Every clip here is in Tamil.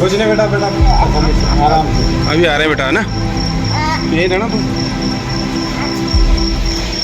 कुछ नहीं बेटा बेटा आराम से अभी आ रहे हैं बेटा है ना यही रहना तुम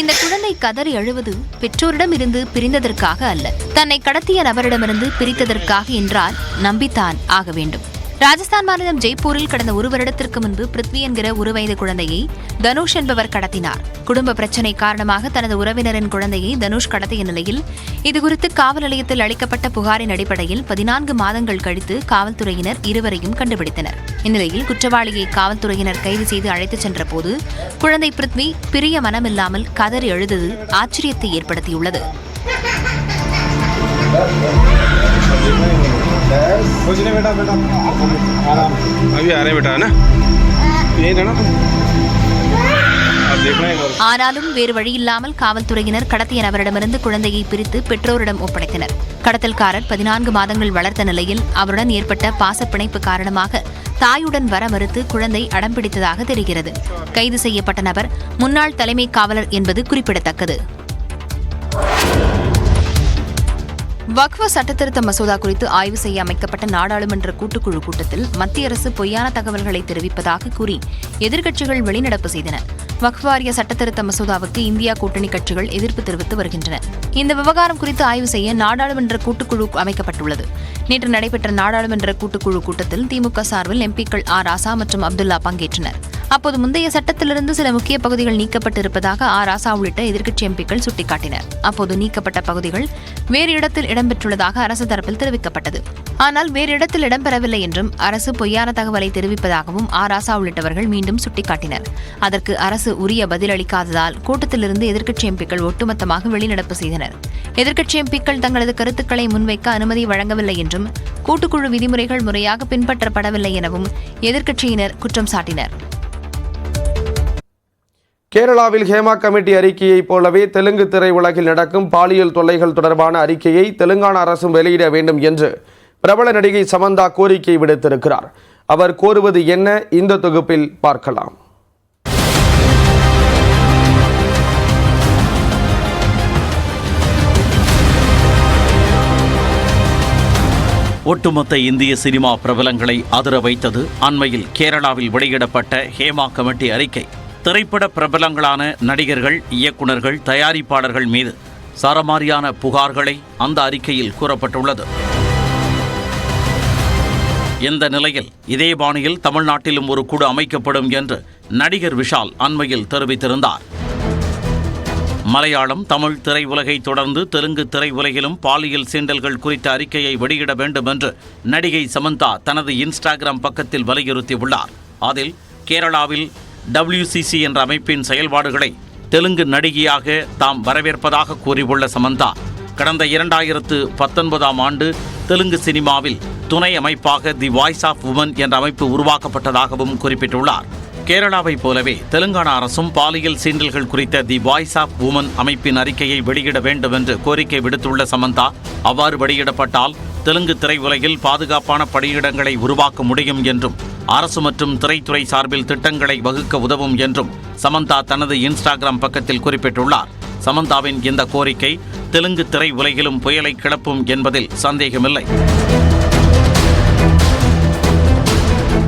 இந்த குழந்தை கதறி அழுவது பெற்றோரிடம் இருந்து பிரிந்ததற்காக அல்ல தன்னை கடத்திய நபரிடமிருந்து பிரித்ததற்காக என்றால் நம்பித்தான் ஆக வேண்டும் ராஜஸ்தான் மாநிலம் ஜெய்ப்பூரில் கடந்த ஒரு வருடத்திற்கு முன்பு பிருத்வி என்கிற ஒரு வயது குழந்தையை தனுஷ் என்பவர் கடத்தினார். குடும்ப பிரச்சனை காரணமாக தனது உறவினரின் குழந்தையை தனுஷ் கடத்திய நிலையில் இதுகுறித்து காவல் நிலையத்தில் அளிக்கப்பட்ட புகாரின் அடிப்படையில் பதினான்கு மாதங்கள் கழித்து காவல்துறையினர் இருவரையும் கண்டுபிடித்தனர். இந்நிலையில் குற்றவாளியை காவல்துறையினர் கைது செய்து அழைத்துச் சென்றபோது குழந்தை பிருத்வி பிரிய மனமில்லாமல் கதறி அழுதது ஆச்சரியத்தை ஏற்படுத்தியுள்ளது. कुछ नहीं बेटा बेटा आराम से अभी आ रहे हैं बेटा है ना यही रहना तुम आप देखना है इधर ஆனாலும் வேறு வழியில்லாமல் காவல்துறையினர் கடத்திய நபரிடமிருந்து குழந்தையை பிரித்து பெற்றோரிடம் ஒப்படைத்தனர் கடத்தல்காரர் பதினான்கு மாதங்கள் வளர்த்த நிலையில் அவருடன் ஏற்பட்ட பாசப்பிணைப்பு காரணமாக தாயுடன் வர மறுத்து குழந்தை அடம்பிடித்ததாக தெரிகிறது கைது செய்யப்பட்ட நபர் முன்னாள் தலைமை காவலர் என்பது குறிப்பிடத்தக்கது வக்ஃப சட்டத்திருத்த மசோதா குறித்து ஆய்வு செய்ய அமைக்கப்பட்ட நாடாளுமன்ற கூட்டுக்குழு கூட்டத்தில் மத்திய அரசு பொய்யான தகவல்களை தெரிவிப்பதாக கூறி எதிர்க்கட்சிகள் வெளிநடப்பு செய்தன. வக்ஃபாரிய சட்டத்திருத்த மசோதாவுக்கு இந்தியா கூட்டணி கட்சிகள் எதிர்ப்பு தெரிவித்து வருகின்றன. இந்த விவகாரம் குறித்து ஆய்வு செய்ய நாடாளுமன்ற கூட்டுக்குழு அமைக்கப்பட்டுள்ளது. நேற்று நடைபெற்ற நாடாளுமன்ற கூட்டுக்குழு கூட்டத்தில் திமுக சார்பில் எம்பிக்கள் ஆர் ராசா மற்றும் அப்துல்லா பங்கேற்றனர். அப்போது முந்தைய சட்டத்திலிருந்து சில முக்கிய பகுதிகள் நீக்கப்பட்டிருப்பதாக ஆர் ராசா உள்ளிட்ட எதிர்க்கட்சி எம்பிக்கள் சுட்டிக்காட்டினர். அப்போது நீக்கப்பட்ட பகுதிகள் வேறு இடத்தில் இடம்பெற்றுள்ளதாக அரசு தரப்பில் தெரிவிக்கப்பட்டது. ஆனால் வேறு இடத்தில் இடம்பெறவில்லை என்றும் அரசு பொய்யான தகவலை தெரிவிப்பதாகவும் ஆர் ராசா உள்ளிட்டவர்கள் மீண்டும் சுட்டிக்காட்டினர். அதற்கு அரசு உரிய பதிலளிக்காததால் கூட்டத்திலிருந்து எதிர்க்கட்சி எம்பிக்கள் ஒட்டுமொத்தமாக வெளிநடப்பு செய்தனர். எதிர்க்கட்சி எம்பிக்கள் தங்களது கருத்துக்களை முன்வைக்க அனுமதி வழங்கவில்லை என்றும் கூட்டுக்குழு விதிமுறைகள் முறையாக பின்பற்றப்படவில்லை எனவும் எதிர்க்கட்சியினர் குற்றம் சாட்டினர். கேரளாவில் ஹேமா கமிட்டி அறிக்கையைப் போலவே தெலுங்கு திரையுலகில் நடக்கும் பாலியல் தொல்லைகள் தொடர்பான அறிக்கையை தெலுங்கானா அரசும் வெளியிட வேண்டும் என்று பிரபல நடிகை சமந்தா கோரிக்கை விடுத்திருக்கிறார். அவர் கோருவது என்ன? இந்த தொகுப்பில் பார்க்கலாம். ஒட்டுமொத்த இந்திய சினிமா பிரபலங்களை அதிர வைத்தது அண்மையில் கேரளாவில் வெளியிடப்பட்ட ஹேமா கமிட்டி அறிக்கை. திரைப்பட பிரபலங்களான நடிகர்கள் இயக்குனர்கள் தயாரிப்பாளர்கள் மீது சரமாரியான புகார்களை அந்த அறிக்கையில் கூறப்பட்டுள்ளது. இந்த நிலையில் இதே பாணியில் தமிழ்நாட்டிலும் ஒரு குழு அமைக்கப்படும் என்று நடிகர் விஷால் அண்மையில் தெரிவித்திருந்தார். மலையாளம் தமிழ் திரையுலகை தொடர்ந்து தெலுங்கு திரையுலகிலும் பாலியல் சீண்டல்கள் குறித்த அறிக்கையை வெளியிட வேண்டும் என்று நடிகை சமந்தா தனது இன்ஸ்டாகிராம் பக்கத்தில் வலியுறுத்தியுள்ளார். அதில் கேரளாவில் டபிள்யூசிசி என்ற அமைப்பின் செயல்பாடுகளை தெலுங்கு நடிகையாக தாம் வரவேற்பதாக கூறியுள்ள சமந்தா கடந்த இரண்டாயிரத்து பத்தொன்பதாம் ஆண்டு தெலுங்கு சினிமாவில் துணை அமைப்பாக தி வாய்ஸ் ஆஃப் உமன் என்ற அமைப்பு உருவாக்கப்பட்டதாகவும் குறிப்பிட்டுள்ளார். கேரளாவைப் போலவே தெலுங்கானா அரசும் பாலியல் சீண்டல்கள் குறித்த தி வாய்ஸ் ஆஃப் உமன் அமைப்பின் அறிக்கையை வெளியிட வேண்டும் என்று கோரிக்கை விடுத்துள்ள சமந்தா அவ்வாறு வெளியிடப்பட்டால் தெலுங்கு திரையுலகில் பாதுகாப்பான பணியிடங்களை உருவாக்க முடியும் என்றும் அரசு மற்றும் திரைத்துறை சார்பில் திட்டங்களை வகுக்க உதவும் என்றும் சமந்தா தனது இன்ஸ்டாகிராம் பக்கத்தில் குறிப்பிட்டுள்ளார். சமந்தாவின் இந்த கோரிக்கை தெலுங்கு திரை உலகிலும் புயலை கிளப்பும் என்பதில் சந்தேகமில்லை.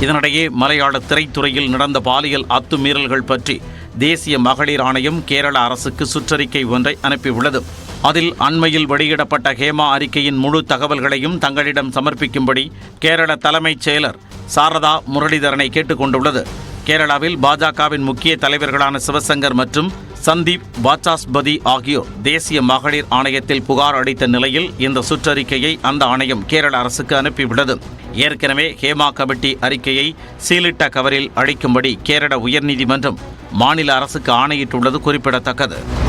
இதனிடையே மலையாள திரைத்துறையில் நடந்த பாலியல் அத்துமீறல்கள் பற்றி தேசிய மகளிர் ஆணையம் கேரள அரசுக்கு சுற்றறிக்கை ஒன்றை அனுப்பியுள்ளது. அதில் அண்மையில் வெளியிடப்பட்ட ஹேமா அறிக்கையின் முழு தகவல்களையும் தங்களிடம் சமர்ப்பிக்கும்படி கேரள தலைமைச் செயலர் சாரதா முரளிதரனை கேட்டுக்கொண்டுள்ளது. கேரளாவில் பாஜகவின் முக்கிய தலைவர்களான சிவசங்கர் மற்றும் சந்தீப் வாச்சாஸ்பதி ஆகியோர் தேசிய மகளிர் ஆணையத்தில் புகார் அளித்த நிலையில் இந்த சுற்றறிக்கையை அந்த ஆணையம் கேரள அரசுக்கு அனுப்பியுள்ளது ஏற்கனவே ஹேமா கமிட்டி அறிக்கையை சீலிட்ட கவரில் அளிக்கும்படி கேரள உயர்நீதிமன்றம் மாநில அரசுக்கு ஆணையிட்டுள்ளது குறிப்பிடத்தக்கது.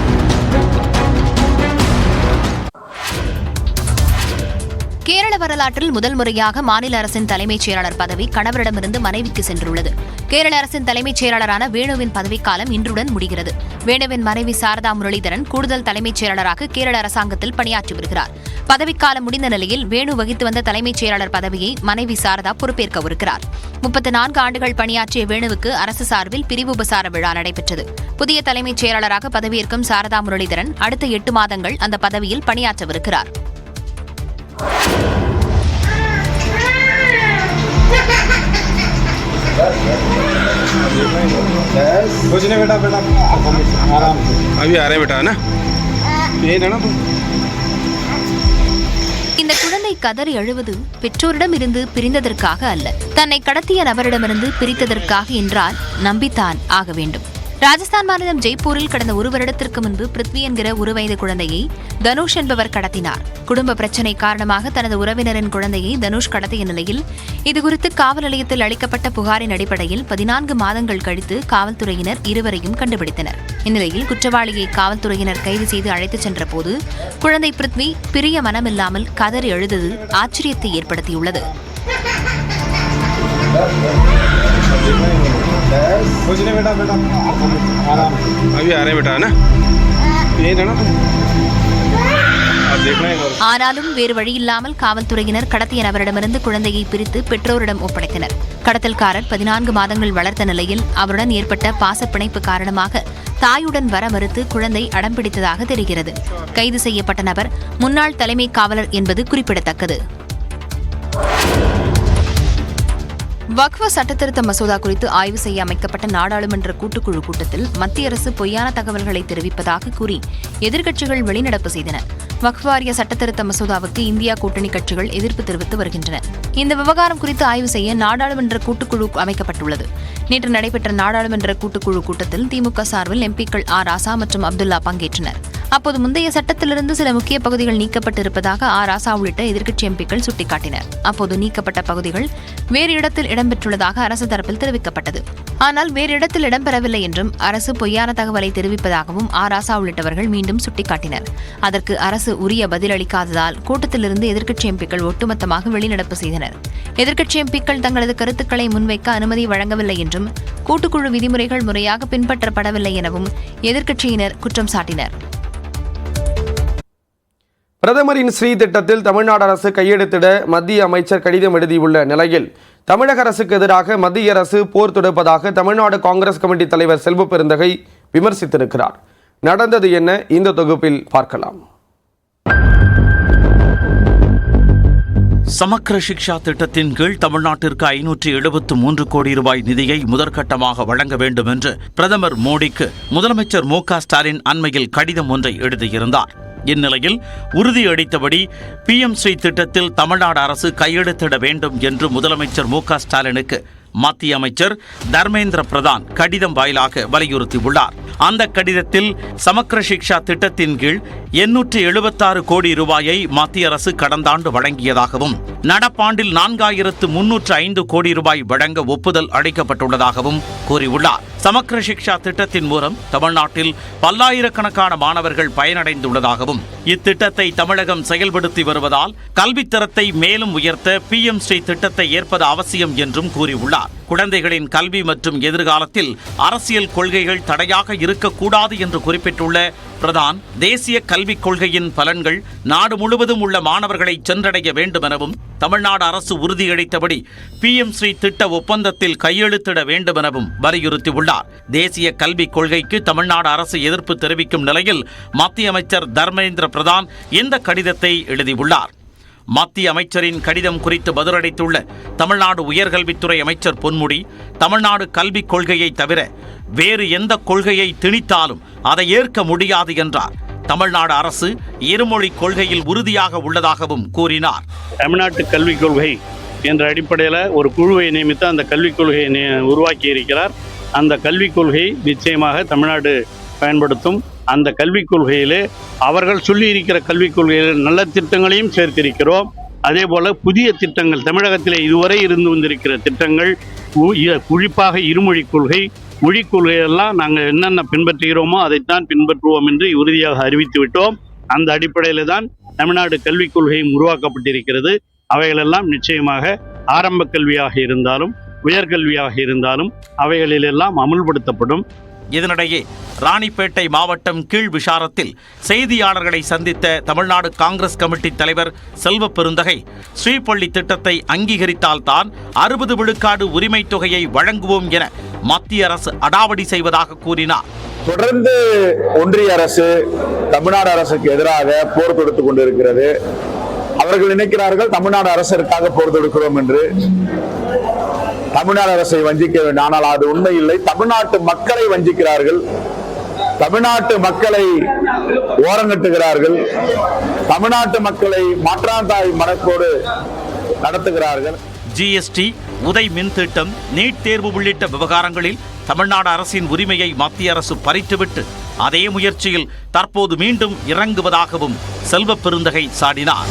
வரலாற்றில் முதல் முறையாக மாநில அரசின் தலைமைச் செயலாளர் பதவி கணவரிடமிருந்து மனைவிக்கு சென்றுள்ளது. கேரள அரசின் தலைமைச் செயலாளரான வேணுவின் பதவிக்காலம் இன்றுடன் முடிகிறது. வேணுவின் மனைவி சாரதா முரளிதரன் கூடுதல் தலைமைச் செயலாளராக கேரள அரசாங்கத்தில் பணியாற்றி வருகிறார். பதவிக்காலம் முடிந்த நிலையில் வேணு வகித்து வந்த தலைமைச் செயலாளர் பதவியை மனைவி சாரதா பொறுப்பேற்கவிருக்கிறார் முப்பத்தி நான்கு ஆண்டுகள் பணியாற்றிய வேணுவுக்கு அரசு சார்பில் பிரிவு உபசார விழா நடைபெற்றது. புதிய தலைமைச் செயலாளராக பதவியேற்கும் சாரதா முரளிதரன் அடுத்த எட்டு மாதங்கள் அந்த பதவியில் பணியாற்றவிருக்கிறார். कुछ नहीं बेटा बेटा परमिशन आराम से अभी आ रहे हैं बेटा है ना यही रहना तुम இந்த குழந்தை கதறி அழுவது பெற்றோரிடம் இருந்து பிரிந்ததற்காக அல்ல தன்னை கடத்திய நபரிடமிருந்து பிரித்ததற்காக என்றால் நம்பித்தான் ஆக வேண்டும் ராஜஸ்தான் மாநிலம் ஜெய்ப்பூரில் கடந்த ஒரு வருடத்திற்கு முன்பு பிருத்வி என்கிற ஒரு வயது குழந்தையை தனுஷ் என்பவர் கடத்தினார். குடும்ப பிரச்சனை காரணமாக தனது உறவினரின் குழந்தையை தனுஷ் கடத்திய நிலையில் இதுகுறித்து காவல் நிலையத்தில் அளிக்கப்பட்ட புகாரின் அடிப்படையில் பதினான்கு மாதங்கள் கழித்து காவல்துறையினர் இருவரையும் கண்டுபிடித்தனர். இந்நிலையில் குற்றவாளியை காவல்துறையினர் கைது செய்து அழைத்துச் சென்றபோது குழந்தை பிருத்வி பிரிய மனமில்லாமல் கதறி அழுதது ஆச்சரியத்தை ஏற்படுத்தியுள்ளது. कुछ नहीं बेटा बेटा परमिशन आराम से अभी आ रहे हैं बेटा है ना यही रहना तुम आप देखना है इधर ஆனாலும் வேறு வழியில்லாமல் காவல்துறையினர் கடத்திய நபரிடமிருந்து குழந்தையை பிரித்து பெற்றோரிடம் ஒப்படைத்தனர் கடத்தல்காரர் பதினான்கு மாதங்கள் வளர்த்த நிலையில் அவருடன் ஏற்பட்ட பாசப்பிணைப்பு காரணமாக தாயுடன் வர மறுத்து குழந்தை அடம்பிடித்ததாக தெரிகிறது கைது செய்யப்பட்ட நபர் முன்னாள் தலைமை காவலர் என்பது குறிப்பிடத்தக்கது வக்ஃப சட்டத்திருத்த மசோதா குறித்து ஆய்வு செய்ய அமைக்கப்பட்ட நாடாளுமன்ற கூட்டுக்குழு கூட்டத்தில் மத்திய அரசு பொய்யான தகவல்களை தெரிவிப்பதாக கூறி எதிர்க்கட்சிகள் வெளிநடப்பு செய்தன. வக்ஃபாரிய சட்டத்திருத்த மசோதாவுக்கு இந்தியா கூட்டணி கட்சிகள் எதிர்ப்பு தெரிவித்து வருகின்றன. இந்த விவகாரம் குறித்து ஆய்வு செய்ய நாடாளுமன்ற கூட்டுக்குழு அமைக்கப்பட்டுள்ளது. நேற்று நடைபெற்ற நாடாளுமன்ற கூட்டுக்குழு கூட்டத்தில் திமுக சார்பில் எம்பிக்கள் ஆர் ராசா மற்றும் அப்துல்லா பங்கேற்றனர். அப்போது முந்தைய சட்டத்திலிருந்து சில முக்கிய பகுதிகள் நீக்கப்பட்டிருப்பதாக ஆ. ராசா உள்ளிட்ட எதிர்க்கட்சி எம்பிக்கள் சுட்டிக்காட்டினர். அப்போது நீக்கப்பட்ட பகுதிகள் வேறு இடத்தில் இடம்பெற்றுள்ளதாக அரசு தரப்பில் தெரிவிக்கப்பட்டது. ஆனால் வேறு இடத்தில் இடம்பெறவில்லை என்றும் அரசு பொய்யான தகவலை தெரிவிப்பதாகவும் ஆ. ராசா உள்ளிட்டவர்கள் மீண்டும் சுட்டிக்காட்டினர். அதற்கு அரசு உரிய பதிலளிக்காததால் கூட்டத்திலிருந்து எதிர்க்கட்சி எம்பிக்கள் ஒட்டுமொத்தமாக வெளிநடப்பு செய்தனர். எதிர்க்கட்சி எம்பிக்கள் தங்களது கருத்துக்களை முன்வைக்க அனுமதி வழங்கவில்லை என்றும் கூட்டுக்குழு விதிமுறைகள் முறையாக பின்பற்றப்படவில்லை எனவும் எதிர்க்கட்சியினர் குற்றம் சாட்டினர். பிரதமரின் ஸ்ரீ திட்டத்தில் தமிழ்நாடு அரசு கையெழுத்திட மத்திய அமைச்சர் கடிதம் எழுதியுள்ள நிலையில் தமிழக அரசுக்கு எதிராக மத்திய அரசு போர் தொடுப்பதாக தமிழ்நாடு காங்கிரஸ் கமிட்டி தலைவர் செல்வ பெருந்தகை விமர்சித்திருக்கிறார். நடந்தது என்ன? இந்த தொகுப்பில் பார்க்கலாம். சமக்கர சிக்ஷா திட்டத்தின் கீழ் தமிழ்நாட்டிற்கு ஐநூற்றி எழுபத்து மூன்று கோடி ரூபாய் நிதியை முதற்கட்டமாக வழங்க வேண்டும் என்று பிரதமர் மோடிக்கு முதலமைச்சர் மு ஸ்டாலின் அண்மையில் கடிதம் ஒன்றை எழுதியிருந்தார். இந்நிலையில் உறுதியளித்தபடி பிஎம் திட்டத்தில் தமிழ்நாடு அரசு கையெழுத்திட வேண்டும் என்று முதலமைச்சர் மு க ஸ்டாலினுக்கு மத்திய அமைச்சர் தர்மேந்திர பிரதான் கடிதம் வாயிலாக வலியுறுத்தியுள்ளார். அந்த கடிதத்தில் சமக்கர சிக்ஷா திட்டத்தின் கீழ் எண்ணூற்று எழுபத்தாறு கோடி ரூபாயை மத்திய அரசு கடந்த ஆண்டு வழங்கியதாகவும் நடப்பாண்டில் நான்காயிரத்து முன்னூற்று ஐந்து கோடி ரூபாய் வழங்க ஒப்புதல் அளிக்கப்பட்டுள்ளதாகவும் கூறியுள்ளார். சமக்கர சிக்ஷா திட்டத்தின் மூலம் தமிழ்நாட்டில் பல்லாயிரக்கணக்கான மாணவர்கள் பயனடைந்துள்ளதாகவும் இத்திட்டத்தை தமிழகம் செயல்படுத்தி வருவதால் கல்வித்தரத்தை மேலும் உயர்த்த பிஎம் ஸ்ரீ திட்டத்தை ஏற்பது அவசியம் என்றும் கூறியுள்ளார். குழந்தைகளின் கல்வி மற்றும் எதிர்காலத்தில் அரசியல் கொள்கைகள் தடையாக இருக்கக்கூடாது என்று குறிப்பிட்டுள்ள பிரதான் தேசிய கல்விக் கொள்கையின் பலன்கள் நாடு முழுவதும் உள்ள மாணவர்களை சென்றடைய வேண்டும் எனவும் தமிழ்நாடு அரசு உறுதியளித்தபடி பிஎம் ஸ்ரீ திட்ட ஒப்பந்தத்தில் கையெழுத்திட வேண்டும் எனவும் வலியுறுத்தியுள்ளார். தேசிய கல்விக் கொள்கைக்கு தமிழ்நாடு அரசு எதிர்ப்பு தெரிவிக்கும் நிலையில் மத்திய அமைச்சர் தர்மேந்திர பிரதான் இந்த கடிதத்தை எழுதியுள்ளார்? மத்திய அமைச்சரின் கடிதம் குறித்து பதிலளித்துள்ள தமிழ்நாடு உயர்கல்வித்துறை அமைச்சர் பொன்முடி தமிழ்நாடு கல்விக் கொள்கையை தவிர வேறு எந்த கொள்கையை திணித்தாலும் அதை ஏற்க முடியாது என்றார். தமிழ்நாடு அரசு இருமொழி கொள்கையில் உறுதியாக உள்ளதாகவும் கூறினார். தமிழ்நாட்டு கல்விக் கொள்கை என்ற அடிப்படையில் ஒரு குழுவை நியமித்து அந்த கல்விக் கொள்கையை உருவாக்கி இருக்கிறார் அந்த கல்விக் கொள்கை நிச்சயமாக தமிழ்நாடு பயன்படுத்தும். அந்த கல்விக் கொள்கையிலே அவர்கள் சொல்லியிருக்கிற கல்விக் கொள்கையில் நல்ல திட்டங்களையும் சேர்த்திருக்கிறோம். அதே போல புதிய திட்டங்கள் தமிழகத்திலே இதுவரை இருந்து வந்திருக்கிற திட்டங்கள் உ- இ- குறிப்பாக இருமொழி கொள்கை மொழிக் கொள்கையெல்லாம் நாங்கள் என்னென்ன பின்பற்றுகிறோமோ அதைத்தான் பின்பற்றுவோம் என்று உறுதியாக அறிவித்து விட்டோம் அந்த அடிப்படையில் தான் தமிழ்நாடு கல்விக் கொள்கையும் உருவாக்கப்பட்டிருக்கிறது. அவைகளெல்லாம் நிச்சயமாக ஆரம்ப கல்வியாக இருந்தாலும் உயர்கல்வியாக இருந்தாலும் அவைகளிலெல்லாம் அமுல்படுத்தப்படும். இதனிடையே ராணிப்பேட்டை மாவட்டம் கீழ் விஷாரத்தில் செய்தியாளர்களை சந்தித்த தமிழ்நாடு காங்கிரஸ் கமிட்டி தலைவர் செல்வ பெருந்தகை ஸ்ரீபள்ளி திட்டத்தை அங்கீகரித்தால்தான் அறுபது விழுக்காடு உரிமைத் தொகையை வழங்குவோம் என மத்திய அரசு அடாவடி செய்வதாக கூறினார். தொடர்ந்து ஒன்றிய அரசு தமிழ்நாடு அரசுக்கு எதிராக போர் தொடுத்துக் கொண்டிருக்கிறது. அவர்கள் நினைக்கிறார்கள் தமிழ்நாடு அரசிற்காக போர் தொடுக்கிறோம் என்று. தமிழ்நாடு அரசை வஞ்சிக்க வேண்டும். ஆனால் அது உண்மை இல்லை தமிழ்நாட்டு மக்களை வஞ்சிக்கிறார்கள். தமிழ்நாட்டு மக்களை ஓரங்கட்டுகிறார்கள் தமிழ்நாட்டு மக்களை மாற்றாந்தாய் மனக்கோடு நடத்துகிறார்கள். ஜிஎஸ்டி உதை மின் திட்டம் நீட் தேர்வு உள்ளிட்ட விவகாரங்களில் தமிழ்நாடு அரசின் உரிமையை மத்திய அரசு பறித்துவிட்டு அதே முயற்சியில் தற்போது மீண்டும் இறங்குவதாகவும் செல்வப் பெருந்தகை சாடினார்.